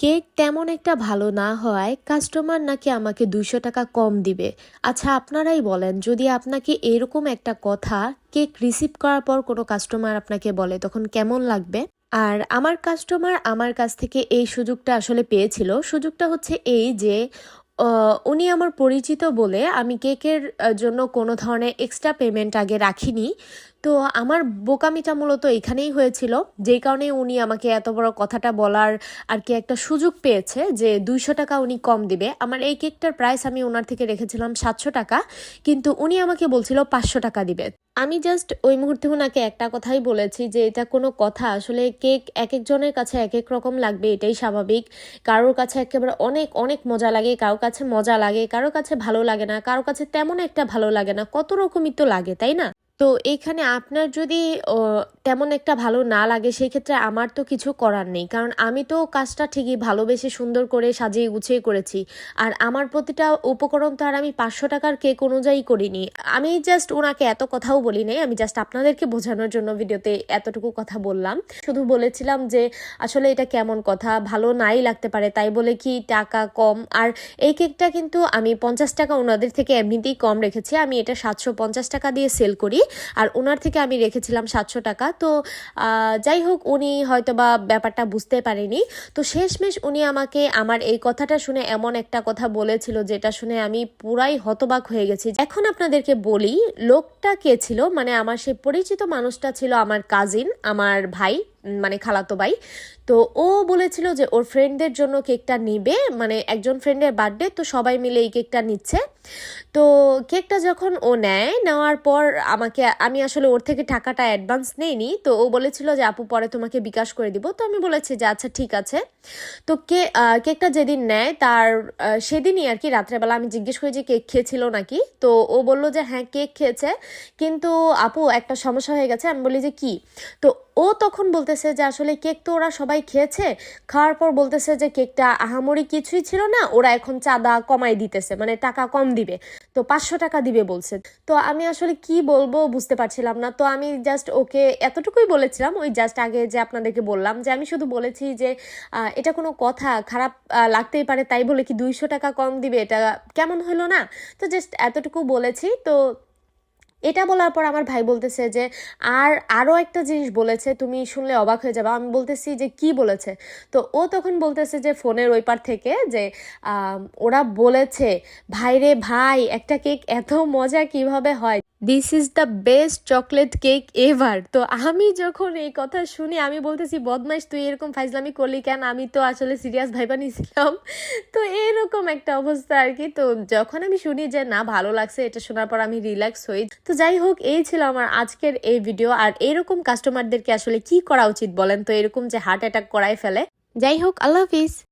Cake তেমন একটা ভালো না হওয়ায় কাস্টমার নাকি আমাকে দুশো টাকা কম দিবে। আচ্ছা আপনারাই বলেন, যদি আপনাকে এরকম একটা কথা কেক রিসিভ করার পর কোনো কাস্টমার আপনাকে বলে, তখন কেমন লাগবে? আর আমার কাস্টমার আমার কাছ থেকে এই সুযোগটা আসলে পেয়েছিল। সুযোগটা হচ্ছে এই যে উনি আমার পরিচিত বলে আমি কেকের জন্য কোনো ধরনের এক্সট্রা পেমেন্ট আগে রাখিনি। তো আমার বোকামিটা মূলত এখানেই হয়েছিল। যেই কারণে উনি আমাকে এত বড় কথাটা বলার আর কি একটা সুযোগ পেয়েছে যে দুইশো টাকা উনি কম দিবে। আমার এই কেকটার প্রাইস আমি ওনার থেকে রেখেছিলাম সাতশো টাকা, কিন্তু উনি আমাকে বলছিল পাঁচশো টাকা দিবে। আমি জাস্ট ওই মুহূর্তে ওনাকে একটা কথাই বলেছি যে এটা কোনো কথা, আসলে কেক এক একজনের কাছে এক এক রকম লাগবে, এটাই স্বাভাবিক। কারোর কাছে একেবারে অনেক অনেক মজা লাগে কারোর কাছে মজা লাগে কারোর কাছে ভালো লাগে না কারোর কাছে তেমন একটা ভালো লাগে না, কত রকমই তো লাগে, তাই না? তো এইখানে আপনার যদি তেমন একটা ভালো না লাগে সেই ক্ষেত্রে আমার তো কিছু করার নেই। কারণ আমি তো কাজটা ঠিকই ভালোবেসে সুন্দর করে সাজিয়ে গুছিয়ে করেছি। আর আমার প্রতিটা উপকরণ তো আর আমি পাঁচশো টাকার কেক অনুযায়ী করিনি। আমি জাস্ট ওনাকে এত কথাও বলি নাই, আমি জাস্ট আপনাদেরকে বোঝানোর জন্য ভিডিওতে এতটুকু কথা বললাম। শুধু বলেছিলাম যে, আসলে এটা কেমন কথা, ভালো নাই লাগতে পারে, তাই বলে কি টাকা কম? আর এই কেকটা কিন্তু আমি পঞ্চাশ টাকা ওনাদের থেকে এমনিতেই কম রেখেছি, আমি এটা সাতশো পঞ্চাশ টাকা দিয়ে সেল করি। আর ওনার থেকে আমি রেখেছিলাম সাতশো টাকা। তো যাই হোক, উনি হয়তো বা ব্যাপারটা বুঝতে পারেনি। তো শেষমেশ উনি আমাকে আমার এই কথাটা শুনে এমন একটা কথা বলেছিল যেটা শুনে আমি পুরাই হতবাক হয়ে গেছি। এখন আপনাদেরকে বলি, লোকটা কে ছিল? মানে আমার সেই পরিচিত মানুষটা ছিল আমার কাজিন আমার ভাই। মানে খালাতো ভাই। তো ও বলেছিল যে ওর ফ্রেন্ডদের জন্য কেকটা নিবে মানে একজন ফ্রেন্ডের বার্থডে তো সবাই মিলে এই কেকটা নিচ্ছে। তো কেকটা যখন ও নেয়, নেওয়ার পর আমাকে, আমি আসলে ওর থেকে টাকাটা অ্যাডভান্স নেইনি, তো ও বলেছিল যে, আপু, পরে তোমাকে বিকাশ করে দিব। তো আমি বলেছি যে আচ্ছা ঠিক আছে। তো কে কেকটা যেদিন নেয়, তার সেদিনই আর কি, রাত্রেবেলা আমি জিজ্ঞেস করি যে, কেক খেয়েছিল নাকি? তো ও বলল যে হ্যাঁ কেক খেয়েছে। কিন্তু, আপু, একটা সমস্যা হয়ে গেছে। আমি বলি যে, কি? তো ও তখন বলতেছে যে আসলে কেক তো ওরা সবাই খেয়েছে, খাওয়ার পর বলতেছে যে কেকটা আহামরি কিছুই ছিল না, ওরা এখন চাঁদা কমাই দিতেছে মানে টাকা কম দিবে, তো পাঁচশো টাকা দিবে বলছে। তো আমি আসলে কি বলব বুঝতে পারছিলাম না, তো আমি জাস্ট ওকে এতটুকুই বলেছিলাম, ওই জাস্ট আগে যে আপনাদেরকে বললাম যে আমি শুধু বলেছি যে এটা কোনো কথা, খারাপ লাগতেই পারে, তাই বলে কি দুইশো টাকা কম দিবে, এটা কেমন হলো না? তো জাস্ট এতটুকু বলেছি, তো এটা বলার পর আমার ভাই বলতেছে যে, আর আরও একটা জিনিস বলেছে, তুমি শুনলে অবাক হয়ে যাবে। আমি বলতেছি যে, কি বলেছে? তো ও তখন বলতেছে যে, ফোনের ওই পার থেকে যে ওরা বলেছে, ভাইরে ভাই, একটা কেক এত মজা কীভাবে হয়? This is the best chocolate cake ever তো আমি যখন এই কথা শুনি, আমি বলতেছি, বদমাইশ, তুই এরকম ফাইজলামি করলি কেন? আমি তো আসলে সিরিয়াস ভাইবা নিয়েছিলাম তো এরকম একটা অবস্থা আর কি। তো যখন আমি শুনি যে, না, ভালো লাগছে, এটা শোনার পর আমি রিল্যাক্স হই। তো যাই হোক, এই ছিল আমার আজকের এই ভিডিও আর এরকম কাস্টমারদেরকে আসলে কি করা উচিত বলেন তো? এরকম যে হার্ট অ্যাটাক করাই ফেলে। যাই হোক, আল্লাহ হাফিজ।